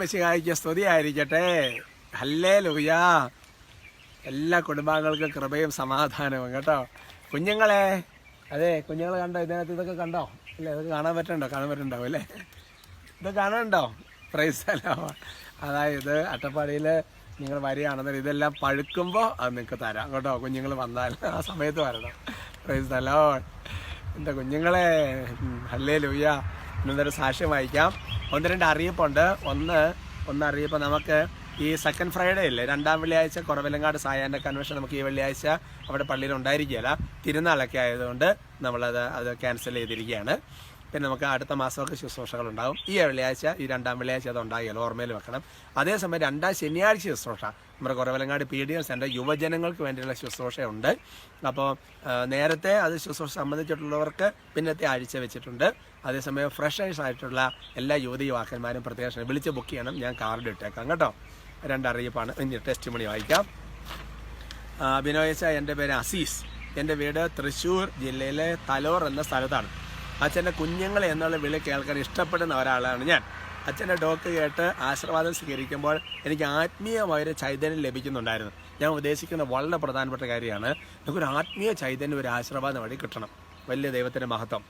മെസ്സിഹായിക്ക് സ്തുതിയായിരിക്കട്ടെ ഹല്ലേ ലുഹിയ എല്ലാ കുടുംബാംഗങ്ങൾക്കും കൃപയും സമാധാനവും കേട്ടോ. കുഞ്ഞുങ്ങളെ അതെ കുഞ്ഞുങ്ങൾ കണ്ടോ? ഇതിനകത്ത് ഇതൊക്കെ കണ്ടോ? അല്ലേ ഇതൊക്കെ കാണാൻ പറ്റണ്ടോ? കാണാൻ പറ്റുന്നുണ്ടാവും അല്ലേ? ഇത് കാണണ്ടോ പ്രൈസ് അല്ലോ അതായത് അട്ടപ്പാടിയിൽ നിങ്ങൾ വരികയാണെന്ന് ഇതെല്ലാം പഴുക്കുമ്പോൾ അത് നിങ്ങൾക്ക് തരാം കേട്ടോ. കുഞ്ഞുങ്ങൾ വന്നാൽ ആ സമയത്ത് വരണം. പ്രൈസ് അല്ലോ എന്റെ കുഞ്ഞുങ്ങളെ? അല്ലേ ലൂയ്യ ഇന്നൊരു സാക്ഷ്യം വായിക്കാം. ഒന്ന് രണ്ട് അറിയിപ്പുണ്ട്. ഒന്ന് ഒന്ന് അറിയിപ്പ് നമുക്ക് ഈ സെക്കൻഡ് ഫ്രൈഡേ അല്ലേ രണ്ടാം വെള്ളിയാഴ്ച കുറവിലങ്ങാട് സായാന്റെ കൺവെൻഷൻ നമുക്ക് ഈ വെള്ളിയാഴ്ച അവിടെ പള്ളിയിൽ ഉണ്ടായിരിക്കുകയില്ല തിരുനാളൊക്കെ ആയതുകൊണ്ട് നമ്മളത് അത് ക്യാൻസൽ ചെയ്തിരിക്കുകയാണ്. പിന്നെ നമുക്ക് അടുത്ത മാസമൊക്കെ ശുശ്രൂഷകൾ ഉണ്ടാകും. ഈ വെള്ളിയാഴ്ച ഈ രണ്ടാം വെള്ളിയാഴ്ച അത് ഉണ്ടാകില്ല ഓർമ്മയിൽ വെക്കണം. അതേസമയം രണ്ടാം ശനിയാഴ്ച ശുശ്രൂഷ. നമ്മുടെ Kuravilangad P D M centre യുവജനങ്ങൾക്ക് വേണ്ടിയുള്ള ശുശ്രൂഷയുണ്ട്. അപ്പോൾ നേരത്തെ അത് ശുശ്രൂഷ സംബന്ധിച്ചിട്ടുള്ളവർക്ക് പിന്നത്തെ ആഴ്ച വെച്ചിട്ടുണ്ട്. അതേസമയം ഫ്രഷേഴ്സ് ആയിട്ടുള്ള എല്ലാ യുവതി യുവാക്കന്മാരും പ്രത്യേകം വിളിച്ച് ബുക്ക് ചെയ്യണം. ഞാൻ കാർഡ് ഇട്ടേക്കാം കേട്ടോ. രണ്ടറിയിപ്പാണ്. ഇനി ടെസ്റ്റ് മണി വായിക്കാം ബിനോയച്ച എന്റെ പേര് അസീസ്. എന്റെ വീട് തൃശ്ശൂർ ജില്ലയിലെ തലോർ എന്ന സ്ഥലത്താണ്. അച്ഛന്റെ കുഞ്ഞുങ്ങൾ എന്നുള്ള വിളി കേൾക്കാൻ ഇഷ്ടപ്പെടുന്ന ഒരാളാണ് ഞാൻ. അച്ഛന്റെ ടോക്ക് കേട്ട് ആശീർവാദം സ്വീകരിക്കുമ്പോൾ എനിക്ക് ആത്മീയമായൊരു ചൈതന്യം ലഭിക്കുന്നുണ്ടായിരുന്നു. ഞാൻ ഉദ്ദേശിക്കുന്ന വളരെ പ്രധാനപ്പെട്ട കാര്യമാണ് നമുക്കൊരു ആത്മീയ ചൈതന്യം ഒരു ആശീർവാദം വഴി കിട്ടണം. വലിയ ദൈവത്തിന്റെ മഹത്വം.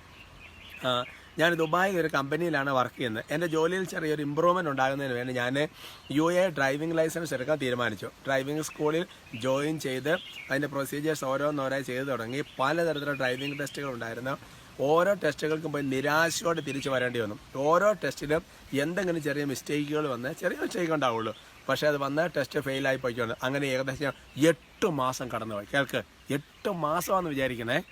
ഞാൻ ദുബായിൽ ഒരു കമ്പനിയിലാണ് വർക്ക് ചെയ്യുന്നത്. എന്റെ ജോലിയിൽ ചെറിയൊരു ഇമ്പ്രൂവ്മെന്റ് ഉണ്ടാകുന്നതിന് വേണ്ടി ഞാൻ യു എ ഡ്രൈവിംഗ് ലൈസൻസ് എടുക്കാൻ തീരുമാനിച്ചു. ഡ്രൈവിംഗ് സ്കൂളിൽ ജോയിൻ ചെയ്ത് അതിന്റെ പ്രൊസീജിയേഴ്സ് ഓരോന്നോരായി ചെയ്തു തുടങ്ങി. പലതരത്തിലുള്ള ഡ്രൈവിംഗ് ടെസ്റ്റുകൾ ഉണ്ടായിരുന്നു. ഓരോ ടെസ്റ്റുകൾക്കും പോയി നിരാശയോടെ തിരിച്ചു വരേണ്ടി വന്നു. ഓരോ ടെസ്റ്റിലും എന്തെങ്കിലും ചെറിയ മിസ്റ്റേക്കുകൾ വന്ന് ചെറിയ മിസ്റ്റേക്ക് ഉണ്ടാവുള്ളൂ. പക്ഷേ അത് വന്ന് ടെസ്റ്റ് ഫെയിലായി പോയിക്കൊണ്ട് അങ്ങനെ ഏകദേശം എട്ട് മാസം കടന്നുപോയി. കേൾക്ക് എട്ട് മാസമാണെന്ന് വിചാരിക്കണേ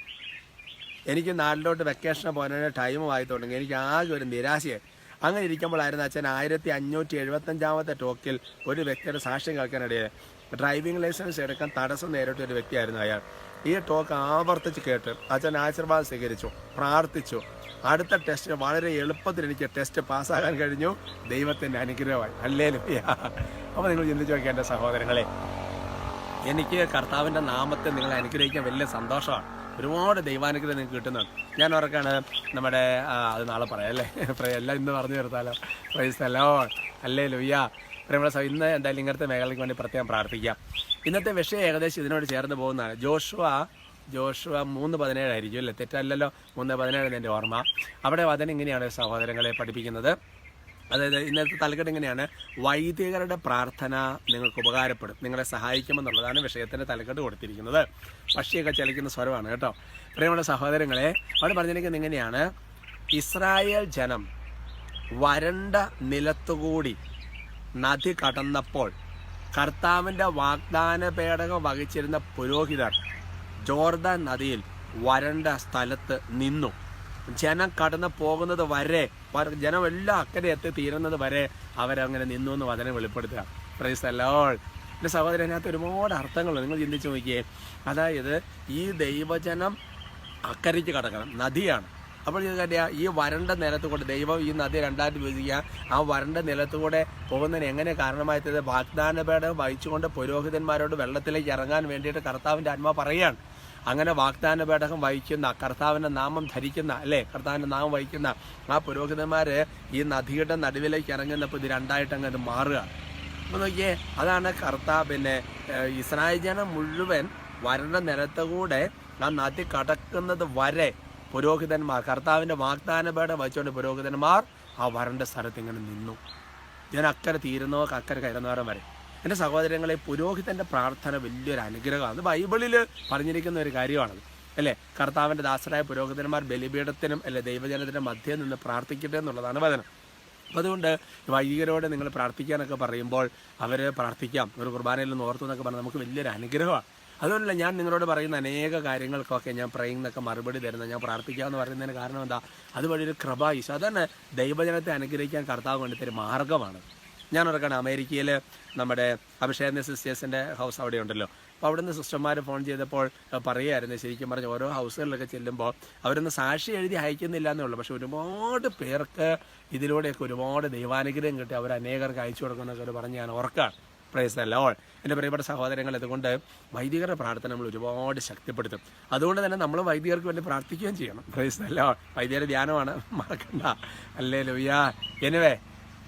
എനിക്ക് നാട്ടിലോട്ട് വെക്കേഷന് പോകാനുള്ള ടൈം ആയി തുടങ്ങി എനിക്ക് ആകെ ഒരു നിരാശയായി. അങ്ങനെ ഇരിക്കുമ്പോഴായിരുന്നു അച്ഛൻ ആയിരത്തി അഞ്ഞൂറ്റി എഴുപത്തഞ്ചാമത്തെ ടോക്കിൽ ഒരു വ്യക്തിയുടെ സാക്ഷ്യം കേൾക്കാനിടയിൽ ഡ്രൈവിംഗ് ലൈസൻസ് എടുക്കാൻ തടസ്സം നേരിട്ട ഒരു വ്യക്തിയായിരുന്നു അയാൾ. ഈ ടോക്ക് ആവർത്തിച്ച് കേട്ട് അച്ഛൻ ആശീർവാദം സ്വീകരിച്ചു പ്രാർത്ഥിച്ചു. അടുത്ത ടെസ്റ്റ് വളരെ എളുപ്പത്തിൽ എനിക്ക് ടെസ്റ്റ് പാസ്സാകാൻ കഴിഞ്ഞു. ദൈവത്തിന്റെ അനുഗ്രഹമായി. അല്ലേ അപ്പോൾ നിങ്ങൾ ചിന്തിച്ചു നോക്കിയ എന്റെ സഹോദരങ്ങളെ എനിക്ക് കർത്താവിന്റെ നാമത്തെ നിങ്ങളെ അനുഗ്രഹിക്കാൻ വലിയ സന്തോഷമാണ്. ഒരുപാട് ദൈവാനുഗ്രഹം നിങ്ങൾക്ക് കിട്ടുന്നുണ്ട്. ഞാൻ ഓർക്കാണ് നമ്മുടെ അത് നാളെ പറയാം അല്ലേ? എല്ലാം ഇന്ന് പറഞ്ഞു തീർത്താലോ? പ്രൈസ് അല്ലോ അല്ലേ ലുയ്യ പ്രിയമുള്ള സഹ- ഇന്ന് എന്തായാലും ഇങ്ങനത്തെ മേഖലയ്ക്ക് വേണ്ടി പ്രത്യേകം പ്രാർത്ഥിക്കാം. ഇന്നത്തെ വിഷയം ഏകദേശം ഇതിനോട് ചേർന്ന് പോകുന്നതാണ്. ജോഷുവ ജോഷുവ മൂന്ന് പതിനേഴായിരിക്കും അല്ലേ? തെറ്റല്ലല്ലോ? മൂന്ന് പതിനേഴ് എന്റെ ഓർമ്മ. അവിടെ വചനം ഇങ്ങനെയാണ് സഹോദരങ്ങളെ പഠിപ്പിക്കുന്നത്. അതായത് ഇന്നത്തെ തലക്കെട്ട് ഇങ്ങനെയാണ്. വൈദികരുടെ പ്രാർത്ഥന നിങ്ങൾക്ക് ഉപകാരപ്പെടും. നിങ്ങളെ സഹായിക്കുമെന്നുള്ളതാണ് വിഷയത്തിന്റെ തലക്കെട്ട് കൊടുത്തിരിക്കുന്നത്. പക്ഷിയൊക്കെ ചലിക്കുന്ന സ്വരമാണ് കേട്ടോ. പ്രിയമുള്ള സഹോദരങ്ങളെ അവിടെ പറഞ്ഞിരിക്കുന്നത് ഇങ്ങനെയാണ്. ഇസ്രായേൽ ജനം വരണ്ട നിലത്തുകൂടി നദി കടന്നപ്പോൾ കർത്താവിന്റെ വാഗ്ദാന പേടകം വഹിച്ചിരുന്ന പുരോഹിതർ ജോർദാൻ നദിയിൽ വരണ്ട സ്ഥലത്ത് നിന്നു. ജനം കടന്നു പോകുന്നത് വരെ ജനം എല്ലാം അക്കരെ എത്തി തീരുന്നത് വരെ അവരങ്ങനെ നിന്നു എന്ന് വചനം വെളിപ്പെടുത്തുക. പ്രൈസ് അല്ലോൾ എന്റെ സഹോദരൻ അതിനകത്ത് ഒരുപാട് അർത്ഥങ്ങളുണ്ട്. നിങ്ങൾ ചിന്തിച്ച് നോക്കിയേ. അതായത് ഈ ദൈവജനം അക്കരയ്ക്ക് കടക്കണം നദിയാണ്. അപ്പോൾ ഇത് കണ്ടിയാ ഈ വരണ്ട നിലത്തുകൂടെ ദൈവം ഈ നദി രണ്ടായിട്ട് വിഭജിക്കുക. ആ വരണ്ട നിലത്തുകൂടെ പോകുന്നതിന് എങ്ങനെ കാരണമായത് വാഗ്ദാന പേടം വഹിച്ചുകൊണ്ട് പുരോഹിതന്മാരോട് വെള്ളത്തിലേക്ക് ഇറങ്ങാൻ വേണ്ടിയിട്ട് കർത്താവിന്റെ ആത്മാ പറയുകയാണ്. അങ്ങനെ വാഗ്ദാന പേടകം വഹിക്കുന്ന കർത്താവിന്റെ നാമം ധരിക്കുന്ന അല്ലേ? കർത്താവിന്റെ നാമം വഹിക്കുന്ന ആ പുരോഹിതന്മാർ ഈ നദിയുടെ നടുവിലേക്ക് ഇറങ്ങുന്നപ്പോൾ ഇത് രണ്ടായിട്ട് അങ്ങ് മാറുക. അപ്പോൾ നോക്കിയേ അതാണ് കർത്താവ് പിന്നെ ഇസ്രായേൽ ജനം മുഴുവൻ വരണ്ട നിലത്തുകൂടെ ആ നദി കടക്കുന്നത് വരെ പുരോഹിതന്മാർ കർത്താവിന്റെ വാഗ്ദാന പേടം വഹിച്ചുകൊണ്ട് പുരോഹിതന്മാർ ആ വരണ്ട സ്ഥലത്ത് ഇങ്ങനെ നിന്നു. ഞാൻ അക്കരെ തീരുന്നവർക്ക് അക്കരെ കയറുന്നവരം വരെ. എന്റെ സഹോദരങ്ങളെ പുരോഹിതന്റെ പ്രാർത്ഥന വലിയൊരു അനുഗ്രഹമാണ്. ബൈബിളിൽ പറഞ്ഞിരിക്കുന്ന ഒരു കാര്യമാണത്. അല്ലേ? കർത്താവിന്റെ ദാസരായ പുരോഹിതന്മാർ ബലിപീഠത്തിനും അല്ലെ ദൈവജനത്തിന്റെ മധ്യേ നിന്ന് പ്രാർത്ഥിക്കട്ടെ എന്നുള്ളതാണ് വചനം. അപ്പോൾ അതുകൊണ്ട് വൈദികരോട് നിങ്ങൾ പ്രാർത്ഥിക്കാനൊക്കെ പറയുമ്പോൾ അവരെ പ്രാർത്ഥിക്കാം. ഒരു കുർബാനയിൽ നിന്ന് ഓർത്തു എന്നൊക്കെ പറഞ്ഞാൽ നമുക്ക് വലിയൊരു അനുഗ്രഹമാണ്. അതുകൊണ്ടല്ല ഞാൻ നിങ്ങളോട് പറയുന്ന അനേക കാര്യങ്ങൾക്കൊക്കെ ഞാൻ പ്രയിന്നൊക്കെ മറുപടി തരുന്നത് ഞാൻ പ്രാർത്ഥിക്കാമെന്ന് പറയുന്നതിന് കാരണം എന്താ? അതുവഴി ഒരു കൃപ ഈശോ. അതന്നെ ദൈവജനത്തെ അനുഗ്രഹിക്കാൻ കർത്താവ് വേണ്ടിത്തൊരു മാർഗമാണ് ഞാൻ ഓർക്കണം അമേരിക്കയിൽ നമ്മുടെ അഭിഷേകന്റെ സിസ്റ്റേഴ്സിന്റെ ഹൗസ് അവിടെ ഉണ്ടല്ലോ അപ്പോൾ അവിടുന്ന് സിസ്റ്റർമാർ ഫോൺ ചെയ്തപ്പോൾ പറയുമായിരുന്നു ശരിക്കും പറഞ്ഞ ഓരോ ഹൗസുകളിലൊക്കെ ചെല്ലുമ്പോൾ അവരൊന്ന് സാക്ഷി എഴുതി അയക്കുന്നില്ല എന്നേ ഉള്ളൂ പക്ഷെ ഒരുപാട് പേർക്ക് ഇതിലൂടെയൊക്കെ ഒരുപാട് ദൈവാനുഗ്രഹം കിട്ടി. അവർ അനേകർക്ക് അയച്ചു കൊടുക്കുന്നൊക്കെ ഒരു പറഞ്ഞ് ഞാൻ ഓർക്കാണ് പ്രൈസ് ദ ലോൾ എന്റെ പ്രിയപ്പെട്ട സഹോദരങ്ങൾ അതുകൊണ്ട് വൈദികരുടെ പ്രാർത്ഥന നമ്മൾ ഒരുപാട് ശക്തിപ്പെടുത്തും. അതുകൊണ്ട് തന്നെ നമ്മൾ വൈദികർക്ക് വേണ്ടി പ്രാർത്ഥിക്കുകയും ചെയ്യണം. പ്രൈസ് ദ ലോൾ വൈദികരുടെ ധ്യാനമാണ്. മറക്കണ്ട. അല്ലേ ലുയ്യ എനിവേ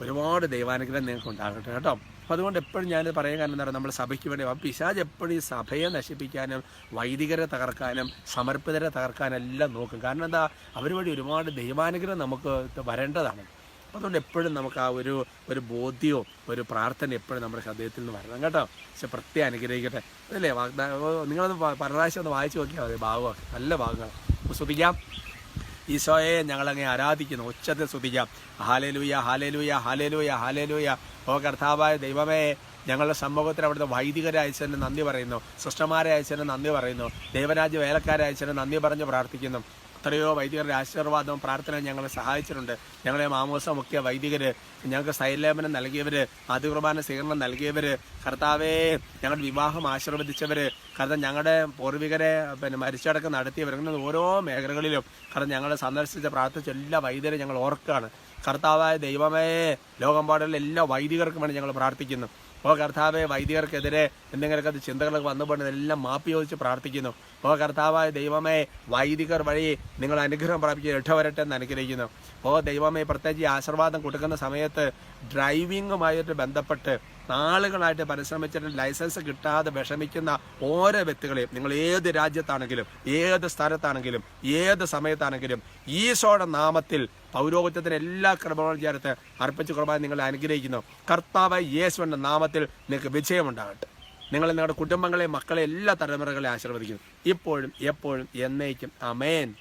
ഒരുപാട് ദൈവാനുഗ്രഹം നിങ്ങൾക്ക് ഉണ്ടാകട്ടെ കേട്ടോ. അപ്പോൾ അതുകൊണ്ട് എപ്പോഴും ഞാൻ പറയാൻ കാരണം എന്താ പറയുക നമ്മൾ സഭയ്ക്ക് വേണ്ടി പിശാജ് എപ്പോഴും ഈ സഭയെ നശിപ്പിക്കാനും വൈദികരെ തകർക്കാനും സമർപ്പിതരെ തകർക്കാനും എല്ലാം നോക്കും. കാരണം എന്താ? അവർ വഴി ഒരുപാട് ദൈവാനുഗ്രഹം നമുക്ക് വരേണ്ടതാണ്. അതുകൊണ്ട് എപ്പോഴും നമുക്ക് ആ ഒരു ഒരു ബോധ്യവും ഒരു പ്രാർത്ഥന എപ്പോഴും നമ്മുടെ ഹൃദയത്തിൽ നിന്ന് വരണം കേട്ടോ. പക്ഷെ പ്രത്യേകം അനുഗ്രഹിക്കട്ടെ. അതല്ലേ നിങ്ങളൊന്ന് പരപ്രാവശ്യം ഒന്ന് വായിച്ചു നോക്കിയാൽ മതി. ഭാഗമൊക്കെ നല്ല ഭാഗങ്ങൾ ശ്രദ്ധിക്കാം ഈശോയെ ഞങ്ങളങ്ങെ ആരാധിക്കുന്നു. ഉച്ചത്തിൽ സ്തുതിക്കാം. Hallelujah hallelujah hallelujah hallelujah. ഓ കർത്താവായ ദൈവമേ ഞങ്ങളുടെ സമൂഹത്തിൽ അവിടുത്തെ വൈദികരെ അയച്ചതിന് നന്ദി പറയുന്നു. സിസ്റ്റർമാരെ അയച്ചതിന് നന്ദി പറയുന്നു. ദൈവരാജ്യ വേലക്കാരെ അയച്ചതിന് നന്ദി പറഞ്ഞ് പ്രാർത്ഥിക്കുന്നു. എത്രയോ വൈദികരുടെ ആശീർവാദവും പ്രാർത്ഥനയും ഞങ്ങളെ സഹായിച്ചിട്ടുണ്ട്. ഞങ്ങളെ മാമോസം മുഖ്യ വൈദികർ ഞങ്ങൾക്ക് സൈലേപനം നൽകിയവർ ആദ്യകുർബാന സ്വീകരണം നൽകിയവർ കർത്താവേ ഞങ്ങളുടെ വിവാഹം ആശീർവദിച്ചവർ കാരണം ഞങ്ങളുടെ പൂർവികരെ പിന്നെ മരിച്ചടക്കം നടത്തിയവർ അങ്ങനെ ഓരോ മേഖലകളിലും കാരണം ഞങ്ങളെ സന്ദർശിച്ച പ്രാർത്ഥിച്ച എല്ലാ വൈദ്യരെ ഞങ്ങൾ ഓർക്കുകയാണ്. കർത്താവായ ദൈവമേ ലോകമ്പാടുള്ള എല്ലാ വൈദികർക്കും വേണ്ടി ഞങ്ങൾ പ്രാർത്ഥിക്കുന്നു. ഓ കർത്താവെ വൈദികർക്കെതിരെ എന്തെങ്കിലുമൊക്കെ അത് ചിന്തകളൊക്കെ വന്നുപോയി എല്ലാം മാപ്പി ചോദിച്ച് പ്രാർത്ഥിക്കുന്നു. ഓ കർത്താവായ ദൈവമേ വൈദികർ വഴി നിങ്ങൾ അനുഗ്രഹം പ്രാപിക്കുക വരട്ടെ എന്ന് അനുഗ്രഹിക്കുന്നു. ഓ ദൈവമേ പ്രത്യേകിച്ച് ആശീർവാദം കൊടുക്കുന്ന സമയത്ത് ഡ്രൈവിങ്ങുമായിട്ട് ബന്ധപ്പെട്ട് നാളുകളായിട്ട് പരിശ്രമിച്ചിട്ട് ലൈസൻസ് കിട്ടാതെ വിഷമിക്കുന്ന ഓരോ വ്യക്തികളെയും നിങ്ങൾ ഏത് രാജ്യത്താണെങ്കിലും ഏത് സ്ഥലത്താണെങ്കിലും ഏത് സമയത്താണെങ്കിലും ഈശോയുടെ നാമത്തിൽ പൗരോഹിത്യത്തിന് എല്ലാ കർമ്മങ്ങളും ചേർത്ത് അർപ്പിച്ച കുർബാന നിങ്ങളെ അനുഗ്രഹിക്കുന്നു. കർത്താവ് യേശുവിന്റെ നാമത്തിൽ നിങ്ങൾക്ക് വിജയമുണ്ടാകട്ടെ. നിങ്ങൾ നിങ്ങളുടെ കുടുംബങ്ങളെ മക്കളെ എല്ലാ തലമുറകളെ ആശീർവദിക്കുന്നു. ഇപ്പോഴും എപ്പോഴും എന്നേക്കും. അമേൻ